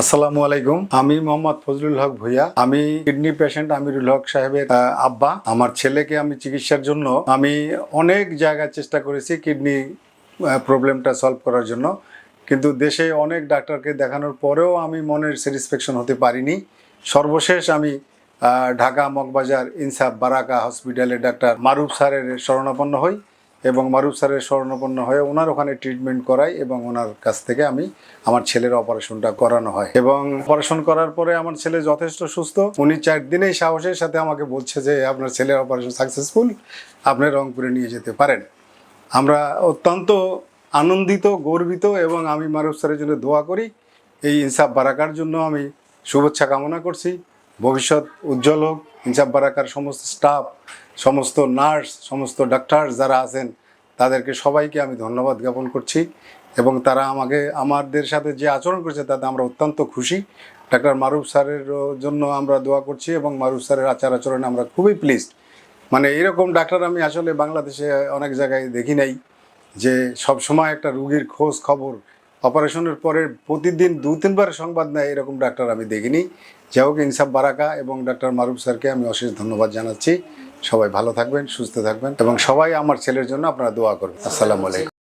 আসসালামু আলাইকুম। আমি মোহাম্মদ ফজলুল হক ভুইয়া। আমি কিডনি পেশেন্ট আমিরুল হক সাহেবের আব্বা। আমার ছেলেকে আমি চিকিৎসার জন্য আমি অনেক জায়গায় চেষ্টা করেছি কিডনি প্রবলেমটা সলভ করার জন্য। কিন্তু দেশে অনেক ডাক্তারকে দেখানোর পরেও আমি মনের স্যাটিসফ্যাকশন হতে পারিনি। সর্বশেষ আমি ঢাকা মগবাজার ইনসাফ বারাকা হসপিটালে ডাক্তার মারুফ স্যারের শরণাপন্ন হই। এবং মারুফ স্যারের শরণাপন্ন হয়ে ওনার ওখানে ট্রিটমেন্ট করাই এবং ওনার কাছ থেকে আমি আমার ছেলের অপারেশনটা করানো হয়। এবং অপারেশন করার পরে আমার ছেলে যথেষ্ট সুস্থ। উনি চার দিনেই সাহসের সাথে আমাকে বলছে যে, আপনার ছেলের অপারেশন সাকসেসফুল আপনি রংপুরে নিয়ে যেতে পারেন। আমরা অত্যন্ত আনন্দিত, গর্বিত এবং আমি মারুফ স্যারের জন্য দোয়া করি। এই ইনসাফ বারাকার জন্য আমি শুভেচ্ছা কামনা করছি। ভবিষ্যৎ উজ্জ্বল হোক ইনসাফ বারাকার সমস্ত স্টাফ সমস্ত নার্স সমস্ত ডাক্তার যারা আছেন, তাদেরকে সবাইকে আমি ধন্যবাদ জ্ঞাপন করছি এবং তারা আমাকে, আমাদের সাথে যে আচরণ করেছে তাতে আমরা অত্যন্ত খুশি। ডাক্তার মারুফ স্যারের জন্য আমরা দোয়া করছি এবং মারুফ স্যারের আচার আচরণে আমরা খুবই প্লিজড মানে এরকম ডাক্তার আমি আসলে বাংলাদেশে অনেক জায়গায় দেখি নাই যে সব সময় একটা রুগীর খোঁজ খবর অপারেশনের পরে প্রতিদিন দু তিনবার সংবাদ নেয়, এরকম ডাক্তার আমি দেখিনি। যা হোক, ইনসাফ বারাকা এবং ডাক্তার মারুফ স্যারকে আমি অশেষ ধন্যবাদ জানাচ্ছি। সবাই ভালো থাকবেন, সুস্থ থাকবেন এবং সবাই আমার ছেলের জন্য আপনারা দোয়া করবেন। আসসালামু আলাইকুম।